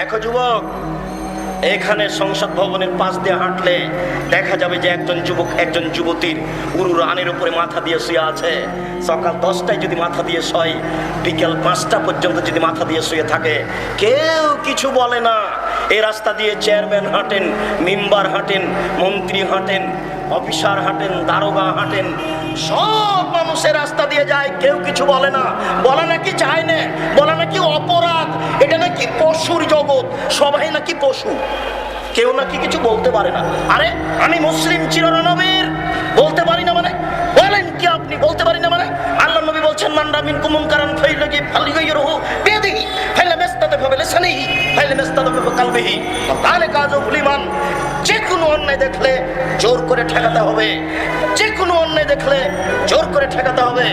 দেখো যুবক, এখানে সংসদ ভবনের পাশ দিয়ে হাঁটলে দেখা যাবে যে একজন যুবক, একজন যুবতীর উরু রানের উপরে মাথা দিয়ে শুয়ে আছে। সকাল দশটায় যদি মাথা দিয়ে শয়, বিকেল পাঁচটা পর্যন্ত যদি মাথা দিয়ে শুয়ে থাকে, কেউ কিছু বলে না। এই রাস্তা দিয়ে চেয়ারম্যান হাঁটেন, মেম্বার হাঁটেন, মন্ত্রী হাঁটেন, অফিসার হাঁটেন, দারোগা হাঁটেন সব মানুষের রাস্তা দিয়ে যায়, কেউ কিছু বলে না। বলা নাকি চায় না, বলা নাকি অপরাধ। এটা নাকি পশুর জগৎ, সবাই নাকি পশু। কেউ নাকি কিছু বলতে পারে না। আরে, আমি মুসলিম চিরনবীর বলতে পারি না মানে? বলেন কি আপনি, বলতে পারি না মানে? আল্লাহ নবী বলছেন মান্ডা মিন কুমুন কারণ ফাইলে কি ফালিগাই রহু বেদিহি, ফাইলে মেস্তাতে ফাবে লেসানিহি ফাইলে মেস্তাতে ফাবে কালবিহি। তাহলে যে কোনো অন্যায় দেখলে জোর করে ঠেকাতে হবে। যে কোনো অন্যায় দেখলে জোর করে ঠেকাতে হবে।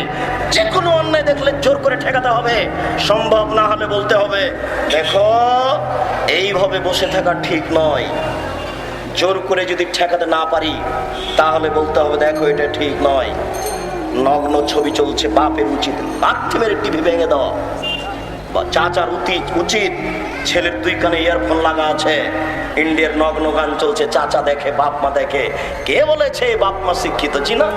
যে কোনো অন্যায় দেখলে জোর করে ঠেকাতে হবে। সম্ভব না হলে বলতে হবে, দেখো, এইভাবে বসে থাকা ঠিক নয়। জোর করে যদি ঠেকাতে না পারি, তাহলে বলতে হবে, দেখো, এটা ঠিক নয়। নগ্ন ছবি চলছে বাপের উচিত লাথি মেরে টিভি ভেঙে দেওয়া বা চাচার উচিত, ছেলের দুই কানে ইয়ারফোন লাগা আছে। ইন্ডিয়ার নগ্ন গান চলছে, চাচা দেখে, বাপ মা দেখে। কে বলেছে বাপ মা শিক্ষিত? চিনা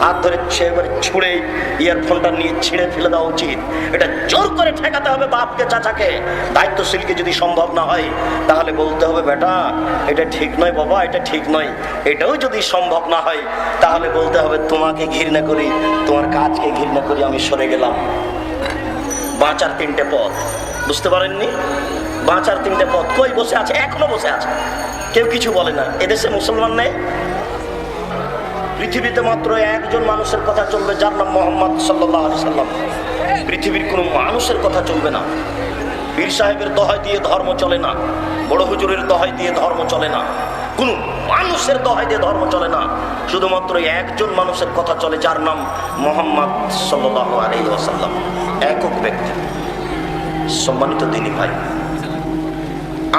হাত ধরে এবারে ছুঁড়ে ইয়ারফোনটা নিয়ে ছিঁড়ে ফেলে দেওয়া উচিত। এটা জোর করে ঠেকাতে হবে বাপকে, চাচাকে। দায়িত্বশীলকে যদি সম্ভব না হয়, তাহলে বলতে হবে, বেটা, এটা ঠিক নয় বাবা, এটা ঠিক নয়। এটাও যদি সম্ভব না হয়, তাহলে বলতে হবে, তোমাকে ঘৃণা করি, তোমার কাজকে ঘৃণা করি, আমি সরে গেলাম। বাঁচার তিনটে পথ। বুঝতে পারেননি? বাঁচার তিনটে পথ। কই বসে আছে? এখনও বসে আছে। কেউ কিছু বলে না। এদেশে মুসলমান নেই। পৃথিবীতে মাত্র একজন মানুষের কথা চলবে, যার নাম মোহাম্মদ সাল্লাম। পৃথিবীর কোনো মানুষের কথা চলবে না। পীর সাহেবের দহাই দিয়ে ধর্ম চলে না। বড় হুজুরের দহাই দিয়ে ধর্ম চলে না। কোন মানুষের দহাই দিয়ে ধর্ম চলে না। শুধুমাত্র একজন মানুষের কথা চলে, যার নাম মোহাম্মদ ওয়াসাল্লাম। একক ব্যক্তি। সম্মানিত দিনী ভাই,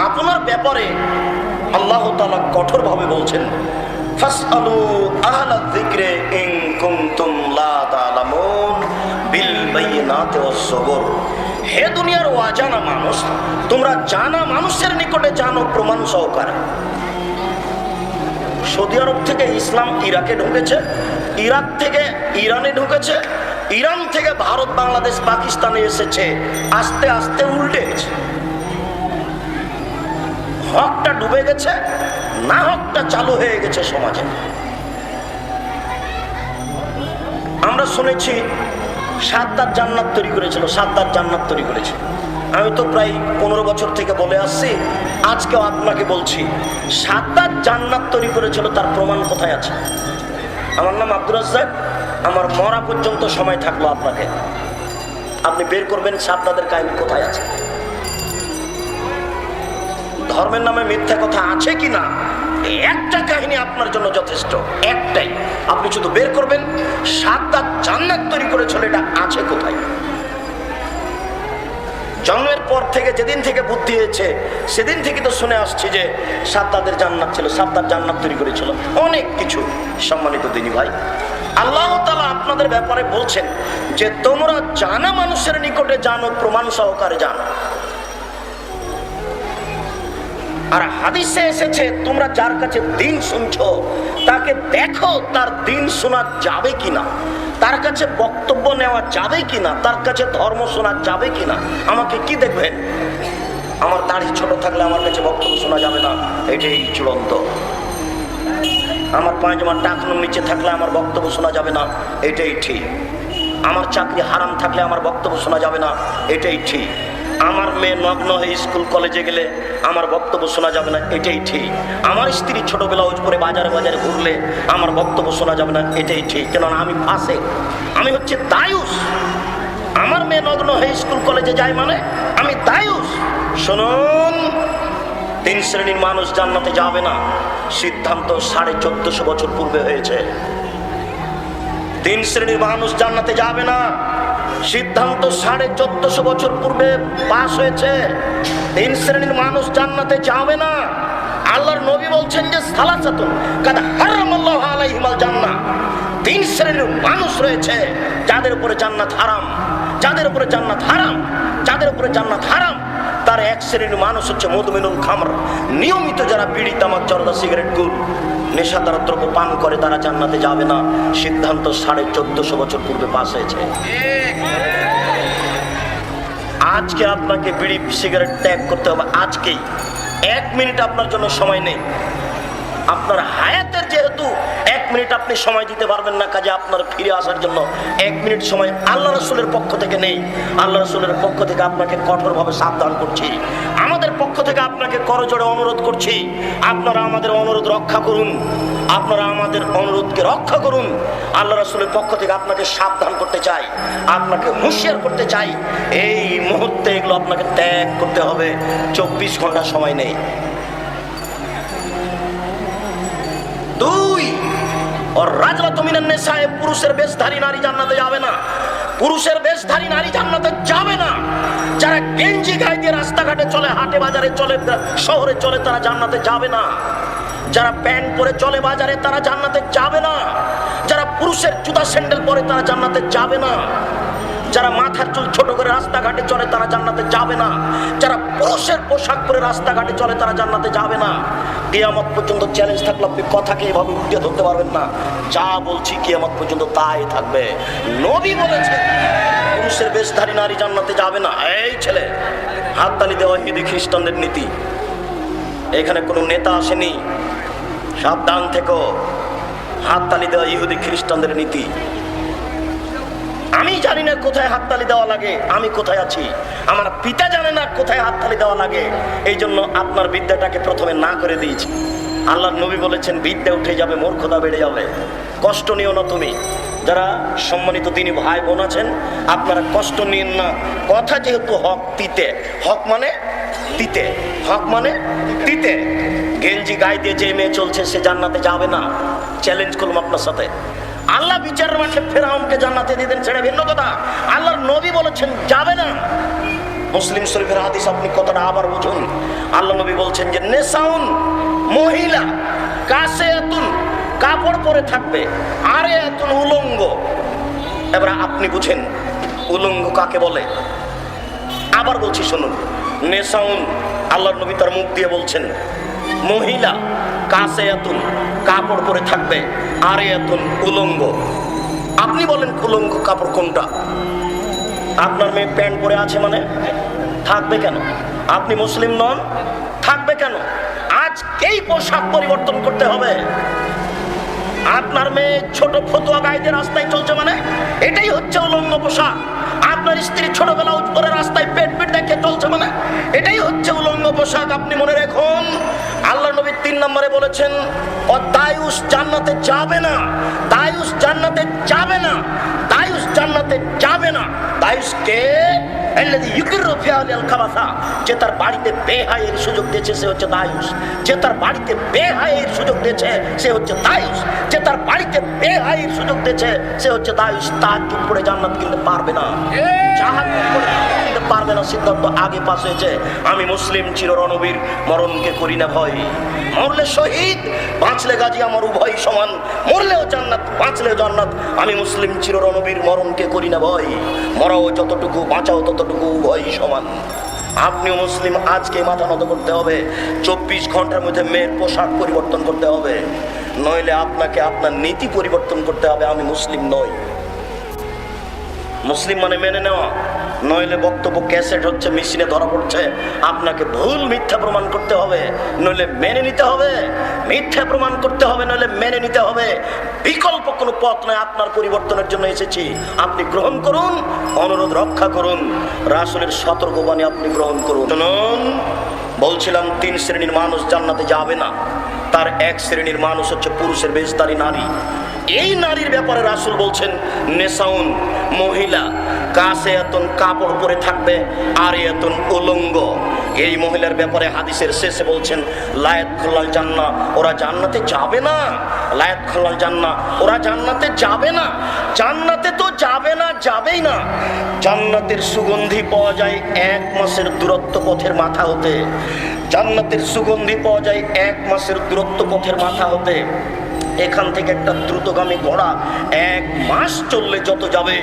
আপনার ব্যাপারে আল্লাহ তালা কঠোরভাবে বলছেন হে দুনিয়ার অজানা মানুষ, তোমরা জানা মানুষের নিকটে জানো প্রমাণ সহকারে। সৌদি আরব থেকে ইসলাম ইরাকে ঢুকেছে, ইরাক থেকে ইরানে ঢুকেছে ইরান থেকে ভারত, বাংলাদেশ, পাকিস্তানে এসেছে। আস্তে আস্তে উল্টে গেছে। হকটা ডুবে গেছে, না হকটা চালু হয়ে গেছে সমাজে। আমরা শুনেছি সাতটার জান্নাত তৈরি করেছিল সাতটার জান্নাত তৈরি করেছে। আমি তো প্রায় পনেরো বছর থেকে বলে আসছি, আজকেও আপনাকে বলছি সাতটার জান্নাত তৈরি করেছিল, তার প্রমাণ কোথায় আছে? আমার নাম আব্দুর রাজ্জাক। আমার মরা পর্যন্ত সময় থাকল আপনাকে। আপনি বের করবেন সাতটাদের কাহিনী কোথায় আছে? ধর্মের নামে মিথ্যা কথা আছে কি না একটা কাহিনী আপনার জন্য যথেষ্ট। একটাই, আপনি শুধু বের করবেন, সাতটা জান্নাত তৈরি করেছিল এটা আছে কোথায়? জন্মের পর থেকে যেদিন থেকে বুদ্ধি হয়েছে, সেদিন থেকে তো শুনে আসছি যে সাতটাদের জান্নাত ছিল সাতটার জান্নাত তৈরি করেছিল। অনেক কিছু সম্মানিত দিনী ভাই। আল্লাহ তালা আপনাদের ব্যাপারে বলছেন যে তোমরা জানা মানুষের নিকটে জানো, প্রমাণ সহকারে জানো। আর হাদিসে এসেছে, তোমরা যার কাছে দিন শুনছো, তাকে দেখো তার দিন শোনা যাবে কিনা, তার কাছে বক্তব্য নেওয়া যাবে কিনা, তার কাছে ধর্ম শোনা যাবে কিনা, আমাকে কি দেখবেন? আমার দাড়ি ছোট থাকলে আমার কাছে বক্তব্য শোনা যাবে না, এটাই চূড়ান্ত। আমার পায়জামার টাকনুর নিচে থাকলে আমার বক্তব্য শোনা যাবে না, এটাই ঠিক। আমার চাকরি হারাম থাকলে আমার বক্তব্য শোনা যাবে না, এটাই ঠিক। আমার মেয়ে নগ্ন হয়ে স্কুল, কলেজে গেলে আমার বক্তব্য শোনা যাবে না, এটাই ঠিক। আমার স্ত্রী ছোটবেলা ওজ করে বাজারে বাজারে ঘুরলে আমার বক্তব্য শোনা যাবে না, এটাই ঠিক। কেননা আমি ফাঁসে। আমি হচ্ছে দায়ুস আমার মেয়ে নগ্ন হয়ে স্কুল, কলেজে যায় মানে আমি দায়ুস শুনুন। তিন শ্রেণির মানুষ জান্নাতে যাবে না। সিদ্ধান্ত সাড়ে চোদ্দশো বছর পূর্বে হয়েছে। তিন শ্রেণির মানুষ জান্নাতে যাবে না। সিদ্ধান্ত সাড়ে চোদ্দশো বছর পূর্বে পাশ হয়েছে। তিন শ্রেণির মানুষ জান্নাতে যাবে না। আল্লাহর নবী বলছেন যে, সালাসাতুন কাদ তিন শ্রেণির মানুষ রয়েছে যাদের উপরে জান্নাত হারাম, যাদের উপরে জান্নাত হারাম, যাদের উপরে জান্নাত হারাম। তার এক শ্রেণির মানুষ হচ্ছে মধুমিনুল খামর। নিয়মিত যারা বিড়ি তামাক জর্দা সিগারেট গুল নেশাদার দ্রব্য পান করে, তারা জান্নাতে যাবে না। সিদ্ধান্ত সাড়ে চোদ্দশো বছর পূর্বে পাস হয়েছে। আজকে আপনাকে বিড়ি, সিগারেট ত্যাগ করতে হবে। আজকেই। এক মিনিট আপনার জন্য সময় নেই। আপনার হায়াতের যেহেতু মিনিট আপনি সময় দিতে পারবেন না কাজে আপনার ফিরে আসার জন্য। এক মিনিট সময় আল্লাহ রসুলের পক্ষ থেকে নেই। আল্লাহ রসুলের পক্ষ থেকে আপনাকে কঠোরভাবে সাবধান করছি। আমাদের পক্ষ থেকে আপনাকে করজোড়ে অনুরোধ করছি। আপনারা আমাদের অনুরোধ রক্ষা করুন। আপনারা আমাদের অনুরোধকে রক্ষা করুন। আল্লাহ রসুলের পক্ষ থেকে আপনাকে সাবধান করতে চাই। আপনাকে হুঁশিয়ার করতে চাই। এই মুহূর্তে এগুলো আপনাকে ত্যাগ করতে হবে। চব্বিশ ঘণ্টা সময় নেই। দুই ওর রাজলা তুমিনের নেশায় পুরুষের বেশধারী নারী জান্নাতে যাবে না। পুরুষের বেশধারী নারী জান্নাতে যাবে না। যারা গেঞ্জি গায়ে দিয়ে রাস্তাঘাটে চলে, হাটে বাজারে চলে, শহরে চলে, তারা জান্নাতে যাবে না। যারা প্যান্ট পরে চলে বাজারে, তারা জান্নাতে যাবে না। যারা পুরুষের জুতা স্যান্ডেল পরে, তারা জান্নাতে যাবে না। যারা মাথার চুল ছোট করে রাস্তাঘাটে চলে, তারা জান্নাতে যাবে না। যারা পুরুষের পোশাক পরে রাস্তাঘাটে চলে, তারা জান্নাতে যাবে না। কেয়ামত পর্যন্ত চ্যালেঞ্জ থাকলে আপনি কথাকে এভাবে উঠিয়ে ধরতে পারবেন না। যা বলছি কেয়ামত পর্যন্ত তাই থাকবে। নবী বলেছে, পুরুষের বেশধারী নারী জান্নাতে যাবে না। এই ছেলে, হাততালি দেওয়া হিদি খ্রিস্টানদের নীতি। এখানে কোনো নেতা আসেনি। সাবধান থেকো। হাততালি দেওয়া ইহুদি খ্রিস্টানদের নীতি। আমি জানি না কোথায় হাততালি দেওয়া লাগে, আমি কোথায় আছি। আমার পিতা জানে না কোথায় হাততালি দেওয়া লাগে। এই জন্য আপনার বিদ্যাটাকে প্রথমে না করে দিয়েছি। আল্লাহ নবী বলেছেন, বিদ্যা উঠে যাবে, মূর্খতা বেড়ে যাবে। কষ্ট নিও না তুমি। যারা সম্মানিত তিনি ভাই বোন আছেন, আপনারা কষ্ট নিন না। কথা যেহেতু হক তিতে। হক মানে তিতে। হক মানে তিতে। গেঞ্জি গায়ে দিয়ে যে মেয়ে চলছে, সে জান্নাতে যাবে না। চ্যালেঞ্জ করলাম আপনার সাথে। আল্লাহ বিচারের মাঠে ফেরাউনকে জান্নাতে দিতেন ছেড়ে ভিন্ন কথা। আল্লাহর নবী বলেছেন, যাবে না। মুসলিম শরীফের হাদিস, আপনি কথাটা আবার বুঝুন। আল্লাহ নবী বলছেন যে নেসাউন মহিলা কাছে এতুন কাপড় পরে থাকবে আরে এতুন উলঙ্গ। এবার আপনি বুঝেন, উলঙ্গ কাকে বলে? আবার বলছি, শুনুন। নেসাউন আল্লাহর নবী তার মুখ দিয়ে বলছেন, মহিলা কাছে এতুন কাপড় পরে থাকবে আরে এতুন উলঙ্গ। আপনি বলেন উলঙ্গ কাপড় কোনটা? আপনার মেয়ে প্যান্ট পরে আছে মানে? থাকবে কেন? আপনি মুসলিম নন? থাকবে কেন? আজকেই পোশাক পরিবর্তন করতে হবে। আপনার মেয়ে ছোট ফতুয়া গাইতে রাস্তায় চলছে মানে? এটাই হচ্ছে উলঙ্গ পোশাক। আপনার স্ত্রী ছোটবেলা উপরে রাস্তায় পেট এটাই হচ্ছে উলঙ্গ পোশাক আপনি মনে রাখুন। আল্লাহ নবী তিন নম্বরে বলেছেন দায়ুস জান্নাতে যাবে না দায়ুস জান্নাতে যাবে না দায়ুস জান্নাতে যাবে না। দায়ুসকে যে তার বাড়িতে বেহায়ের সুযোগ দিয়েছে সে হচ্ছে দায়ুস যে তার বাড়িতে বেহায়ের সুযোগ দিয়েছে সে হচ্ছে দায়ুস যে তার বাড়িতে বেহায়ের সুযোগ দিয়েছে সে হচ্ছে দায়ুস তার জান্নাত কিনতে পারবে না। জাহাজ পারবে না সিদ্ধান্ত, আগে পাস হয়েছে। আমি মুসলিম চির রণবীর, মরণকে করি না ভয়। মরলে শহীদ, বাঁচলে গাজী আমার উভয় সমান। মরলেও জান্নাত, বাঁচলেও জান্নাত। আমি মুসলিম চির রণবীর, মরণকে করি না ভয়। মরাও যতটুকু, বাঁচাও ততটুকু উভয় সমান। আপনিও মুসলিম, আজকে মাথা নত করতে হবে। চব্বিশ ঘণ্টার মধ্যে মেয়ের পোশাক পরিবর্তন করতে হবে। নইলে আপনাকে আপনার নীতি পরিবর্তন করতে হবে, আমি মুসলিম নই। মুসলিম মানে মেনে নেওয়া। নইলে বক্তব্য ক্যাসেট হচ্ছে, মেশিনে ধরা পড়ছে। আপনাকে ভুল মিথ্যা প্রমাণ করতে হবে, নইলে মেনে নিতে হবে। মিথ্যা প্রমাণ করতে হবে, নইলে মেনে নিতে হবে। বিকল্প কোনো পথ নয়, আপনার পরিবর্তনের জন্য এসেছি। আপনি গ্রহণ করুন, অনুরোধ রক্ষা করুন, রাসুলের সতর্কবাণী আপনি গ্রহণ করুন। শুনুন, বলছিলাম, তিন শ্রেণির মানুষ জান্নাতে যাবে না। তার এক শ্রেণির মানুষ হচ্ছে পুরুষের বেশদারি নারী। এই নারীর ব্যাপারে রাসুল বলছেন নেশাউন মহিলা কাছে এতন কাপড় পরে থাকবে আর এতন উলঙ্গ। এই মহিলার ব্যাপারে হাদিসের শেষে বলছেন, লায়াত খোল্লাল জান্না, ওরা জান্নাতে যাবে না। লায়াত খোল্লাল জান্না, ওরা জান্নাতে যাবে না। জান্নাতে তো যাবে না, যাবেই না। জান্নাতের সুগন্ধি পাওয়া যায় এক মাসের দূরত্ব পথের মাথা হতে। জান্নাতের সুগন্ধি পাওয়া যায় এক মাসের দূরত্ব পথের মাথা হতে। এখান থেকে একটা দ্রুতগামী ঘোড়া এক মাস চললে যত যাবে,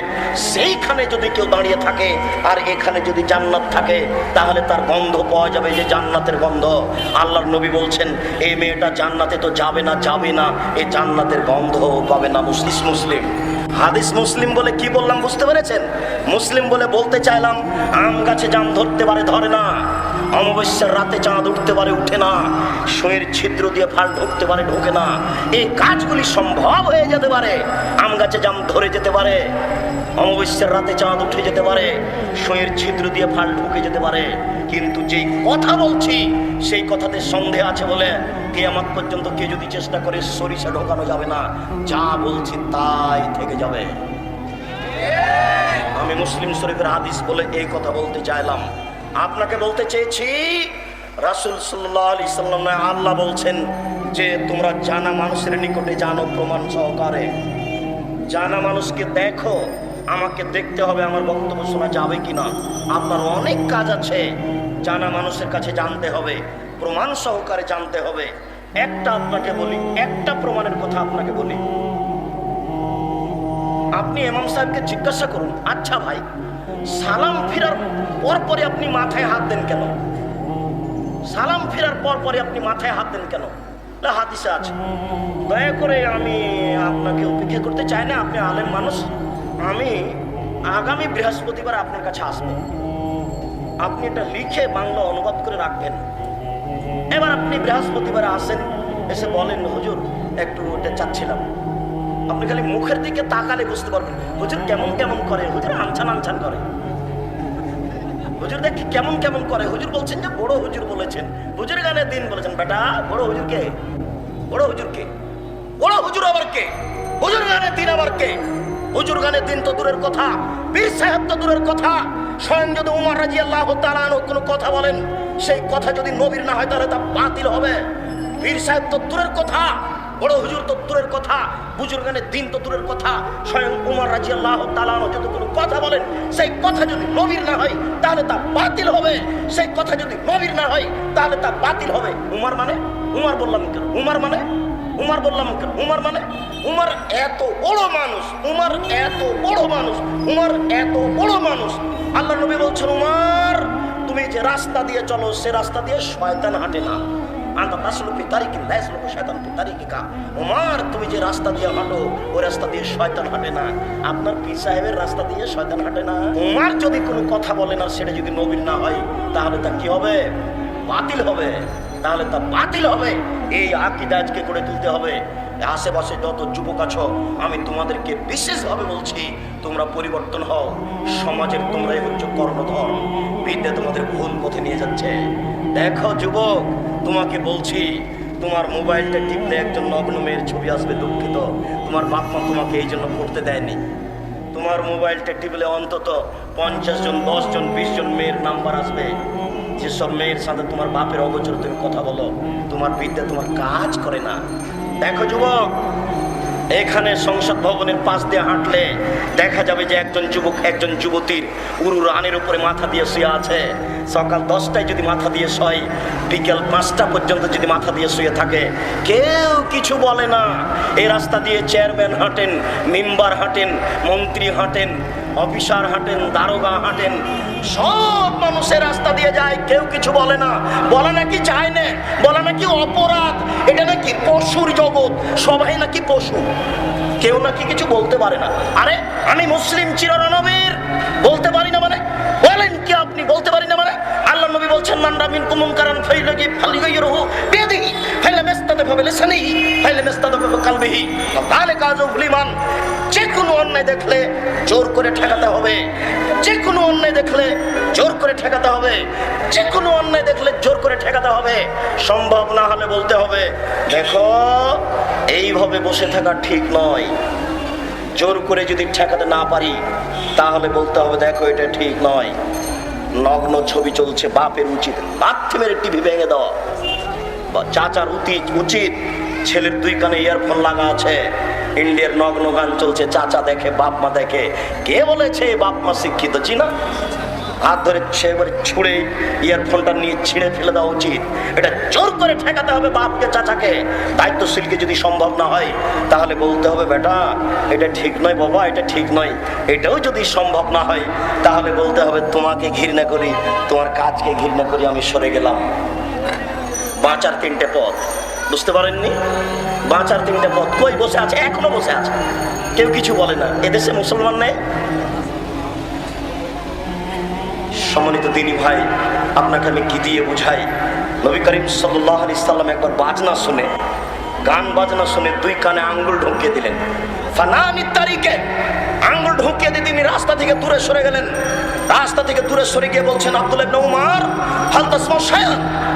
সেইখানে যদি কেউ দাঁড়িয়ে থাকে আর এখানে যদি জান্নাত থাকে, তাহলে তার গন্ধ পাওয়া যাবে যে জান্নাতের গন্ধ। আল্লাহর নবী বলছেন এই মেয়েটা জান্নাতে তো যাবে না যাবে না, এ জান্নাতের গন্ধ পাবে না। মুসলিম মুসলিম। হাদিস মুসলিম বলে কি বললাম বুঝতে পেরেছেন? মুসলিম বলে বলতে চাইলাম, আম গাছে জাম ধরতে পারে, ধরে না। অমাবস্যার রাতে চাঁদ উঠতে পারে, উঠে না। শোয়ের ছিদ্র দিয়ে ফাল ঢুকতে পারে, ঢোকে না। এই কাজগুলি সম্ভব হয়ে যেতে পারে। আম গাছে জাম ধরে যেতে পারে। অমাবস্যার রাতে চাঁদ উঠে যেতে পারে। শোয়ের ছিদ্র দিয়ে ফাল ঢুকে যেতে পারে। কিন্তু যেই কথা বলছি, সেই কথাতে সন্দেহ আছে বলে কেয়ামত পর্যন্ত কে যদি চেষ্টা করে সরিষা ঢোকানো যাবে না। যা বলছি তাই থেকে যাবে। আমি মুসলিম শরীফের হাদিস বলে এই কথা বলতে চাইলাম। আপনাকে বলতে চেয়েছি, রাসুল আলি সাল্লাম আল্লাহ বলছেন যে তোমরা জানা মানুষের নিকটে জানো প্রমাণ সহকারে। জানা মানুষকে দেখো, আমাকে দেখতে হবে আমার বক্তব্য শোনা যাবে কি না আপনার অনেক কাজ আছে, জানা মানুষের কাছে জানতে হবে, প্রমাণ সহকারে জানতে হবে। একটা আপনাকে বলি, একটা প্রমাণের কথা আপনাকে বলি। আপনি এমাম সাহেবকে জিজ্ঞাসা করুন আচ্ছা ভাই সালাম ফিরার পর পরে আপনি মাথায় হাত দেন কেন? সালাম ফেরার পর পরে আপনি মাথায় হাত দেন কেন? হাদিসে আছে। দয়া করে আমি আপনাকে উপেক্ষা করতে চাই না, আপনি আলেম মানুষ। আমি আগামী বৃহস্পতিবার আপনার কাছে আসব। আপনি এটা লিখে বাংলা অনুবাদ করে রাখবেন। এবার আপনি বৃহস্পতিবার আসেন, এসে বলেন, হুজুর, একটু ওটা চাচ্ছিলাম। আপনি খালি মুখের দিকে তাকালে বুঝতে পারবেন। হুজুর কেমন কেমন করে? হুজুর আনছান আনছান করে। হুজুর দেখি কেমন কেমন করে? হুজুর বলছেন যে, বড় হুজুর বলেছেন। হুজুর গানের দিন বলেছেন, বেটা, বড় হুজুর কে? বড় হুজুর কে? বড় হুজুর আবার কে? হুজুর গানের দিন আবার কে? হুজুর গানের দিন তো দূরের কথা। বীর সাহেব তো দূরের কথা। স্বয়ং যদি উমর রাজি আল্লাহ কোনো কথা বলেন, সেই কথা যদি নবীর না হয়, তাহলে তা বাতিল হবে। বীর সাহেব তো দূরের কথা। বড় হুজুর তো দূরের কথা বুজুর্গানের দিন তো কথা। স্বয়ং উমর রাজি আল্লাহ তালানো যদি কোনো কথা বলেন, সেই কথা যদি নবীর না হয়, তাহলে তা বাতিল হবে। সেই কথা যদি নবীর না হয়, তাহলে তা বাতিল হবে। উমার মানে? উমার বললাম কেন? উমার মানে? উমার বললাম কেন? উমার মানে? উমার এত বড় মানুষ, উমার এত বড় মানুষ, উমার এত বড় মানুষ। আল্লাহ নবী বলছেন, উমার, তুমি যে রাস্তা দিয়ে চলো, সে রাস্তা দিয়ে শয়তান হাঁটে না। তুমি যে রাস্তা দিয়ে ওই রাস্তা দিয়ে না। আপনার সাহেবের রাস্তা দিয়ে না। যদি কোনো কথা সেটা যদি না হয়, তাহলে তা কি হবে? বাতিল হবে। তাহলে তা বাতিল হবে। এই আকিদা আজকে করে তুলতে হবে। আশেপাশে যত যুবক আছো, আমি তোমাদেরকে বিশেষভাবে বলছি, তোমরা পরিবর্তন হও। সমাজের তোমরাই হচ্ছে কর্ণধর বিদ্যা তোমাদের ভুল পথে নিয়ে যাচ্ছে। দেখো যুবক, তোমাকে বলছি, তোমার মোবাইলটা টিপলে একজন নগ্ন মেয়ের ছবি আসবে দুঃখিত। তোমার বাপ মা তোমাকে এই জন্য পড়তে দেয়নি। তোমার মোবাইলটা টিপলে অন্তত পঞ্চাশ জন, দশ জন, বিশ জন মেয়ের নাম্বার আসবে। যেসব মেয়ের সাথে তোমার বাপের অগোচর তুমি কথা বলো, তোমার বিদ্যা তোমার কাজ করে না। দেখো যুবক এখানে সংসদ ভবনের পাশ দিয়ে হাঁটলে দেখা যাবে যে একজন যুবক, একজন যুবতীর উরু রানের উপরে মাথা দিয়ে শুয়ে আছে। সকাল দশটায় যদি মাথা দিয়ে শয়, বিকেল পাঁচটা পর্যন্ত যদি মাথা দিয়ে শুয়ে থাকে, কেউ কিছু বলে না। এই রাস্তা দিয়ে চেয়ারম্যান হাঁটেন, মেম্বার হাঁটেন, মন্ত্রী হাঁটেন, অফিসার হাঁটেন, দারোগা হাঁটেন সব মানুষের রাস্তা দিয়ে যায়, কেউ কিছু বলে না। বলে নাকি যায় না, বলে নাকি অপরাধ। এটা নাকি পশুর জগৎ, সবাই নাকি পশু। কেউ নাকি কিছু বলতে পারে না। আরে, আমি মুসলিম চিরনবীর বলতে পারি না মানে? বলেন কি আপনি, বলতে পারি না মানে? নবী বলছেন মান্ডা মিন কারণ ফাইলাগি ফালিগাইরহু বিয়াদিহি ফাইলা মেস্তাদে ফাবে লিসানিহি ফাইলা মেস্তাদে ফাবে কালবিহি তাহলে কাজও ভুলিমান যে কোনো অন্যায় দেখলে জোর করে ঠেকাতে হবে। যে কোনো অন্যায় দেখলে জোর করে ঠেকাতে হবে। যে কোনো অন্যায় দেখলে জোর করে ঠেকাতে হবে। সম্ভব না হলে বলতে হবে, দেখো, এইভাবে বসে থাকা ঠিক নয়। জোর করে যদি ঠেকাতে না পারি, তাহলে বলতে হবে, দেখো, এটা ঠিক নয়। নগ্ন ছবি চলছে, বাপের উচিত। লাথি মেরে টিভি ভেঙে দেওয়া। বা চাচার উচিত উচিত। ছেলের দুই কানে ইয়ারফোন লাগা আছে। ইন্ডিয়ার নগ্ন গান চলছে, চাচা দেখে বাপ মা দেখে। কে বলেছে বাপ মা শিক্ষিত, চিনা? হাত ধরে এবারে ছুঁড়ে ইয়ারফোনটা নিয়ে ছিঁড়ে ফেলে দেওয়া উচিত। এটা জোর করে ঠেকাতে হবে বাপকে, চাচাকে। দায়িত্বশীলকে যদি সম্ভব না হয়, তাহলে বলতে হবে, বেটা, এটা ঠিক নয় বাবা, এটা ঠিক নয়। এটাও যদি সম্ভব না হয়, তাহলে বলতে হবে, তোমাকে ঘৃণা করি, তোমার কাজকে ঘৃণা করি, আমি সরে গেলাম। বাঁচার তিনটে পথ। বুঝতে পারেননি? বাঁচার তিনটে পথ। কই বসে আছে? এখনও বসে আছে। কেউ কিছু বলে না। এদেশে মুসলমান নেই? সম্মানিত দিনী ভাই, আপনাকে আমি কি দিয়ে বুঝাই? নবী করিম সাল্লাম একবার বাজনা শুনে, গান বাজনা শুনে দুই কানে আঙ্গুল ঢুকিয়ে দিলেন। ফানানি তারিখে আঙ্গুল ঢুকিয়ে দিয়ে তিনি রাস্তা থেকে দূরে সরে গেলেন। রাস্তা থেকে দূরে সরে গিয়ে বলছেন, আব্দুল ইবনে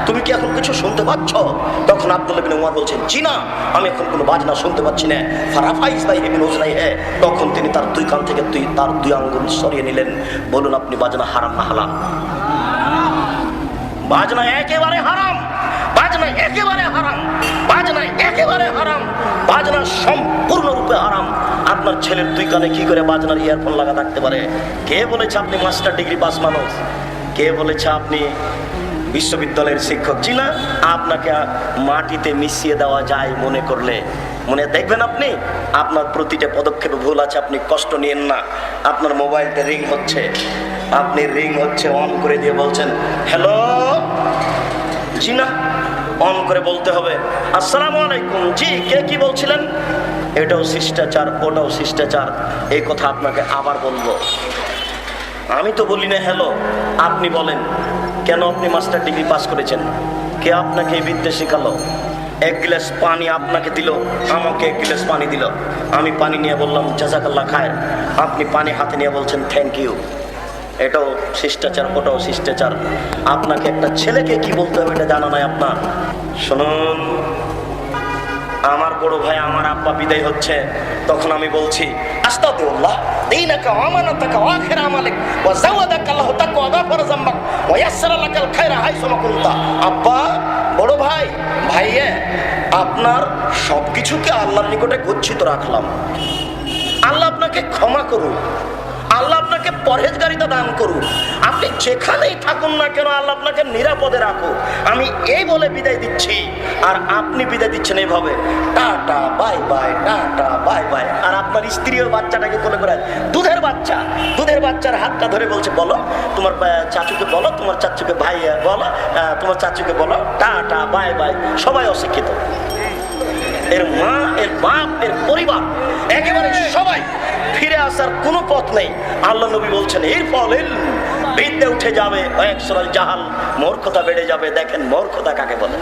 তুমি কি এখন কিছু শুনতে পাচ্ছ? তখন আব্দুল ইবনে বলছেন, জি না, আমি এখন কোনো বাজনা শুনতে পাচ্ছি না। তখন তিনি তার দুই কান থেকে দুই তার দুই আঙ্গুল সরিয়ে নিলেন। বলুন, আপনি বাজনা হারাম না হালাল? বাজনা একেবারে হারাম। বাজনা একেবারে হারাম। বাজনা একেবারে হারাম। বাজনা সম্পূর্ণরূপে হারাম। আপনার ছেলের দুই কানে কি করে বাজনার ইয়ারফোন লাগা থাকতে পারে? কে বলেছে আপনি মাস্টার ডিগ্রি পাস মানুষ? কে বলেছে আপনি বিশ্ববিদ্যালয়ের শিক্ষক? জি না, আপনাকে মাটিতে মিশিয়ে দেওয়া যায় মনে করলে। মনে, দেখবেন আপনি, আপনার প্রতিটা পদক্ষেপে ভুল আছে, আপনি কষ্ট নিয়েন না। আপনার মোবাইলটা রিং হচ্ছে। আপনি রিং হচ্ছে, অন করে দিয়ে বলছেন হ্যালো জি না? অন করে বলতে হবে, আসসালামু আলাইকুম। জি, কে কি বলছিলেন? এটাও শিষ্টাচার, ওটাও শিষ্টাচার। এই কথা আপনাকে আবার বলব। আমি তো বলি না, হ্যালো, আপনি বলেন, কেন আপনি মাস্টার ডিগ্রি পাস করেছেন? কে আপনাকে এই বিদ্যা শেখালো? এক গ্লাস পানি আপনাকে দিল, আমাকে এক গ্লাস পানি দিল। আমি পানি নিয়ে বললাম জাজাকাল্লা খায় আপনি পানি হাতে নিয়ে বলছেন, থ্যাংক ইউ। এটাও শিষ্টাচার, ওটাও শিষ্টাচার। আপনাকে একটা ছেলেকে কি বলতে হবে এটা জানা নাই আপনার? শুনুন, আমার বড় ভাই, আমার আব্বা বিদায় হচ্ছে, তখন আমি বলছি আব্বা, বড় ভাই আপনার সবকিছুকে আল্লাহর নিকটে গচ্ছিত রাখলাম। আল্লাহ আপনাকে ক্ষমা করুন আপনাকে পরহেজগারিতা দান করুন আপনি যেখানেই থাকুন না কেন, আল্লাহ আপনাকে নিরাপদে রাখো আমি এই বলে বিদায় দিচ্ছি। আর আপনি বিদায় দিচ্ছেন এইভাবে tata, bye bye, tata, bye bye. আর আপনার স্ত্রীও বাচ্চাটাকে কোলে করে দুধের বাচ্চা, দুধের বাচ্চার হাতটা ধরে বলছে, বলো, তোমার চাচুকে বলো, তোমার চাচুকে ভাই বলো তোমার চাচুকে বলো, টাটা, বাই বাই। সবাই অশিক্ষিত। এর মা, এর বাপ, এর পরিবার, একেবারে সবাই ফিরে আসার কোনো পথ নেই। আল্লাহ নবী বলছেন, এর ফল বিদ্যে উঠে যাবে জাহাল মূর্খতা বেড়ে যাবে। দেখেন মূর্খতা কাকে বলে?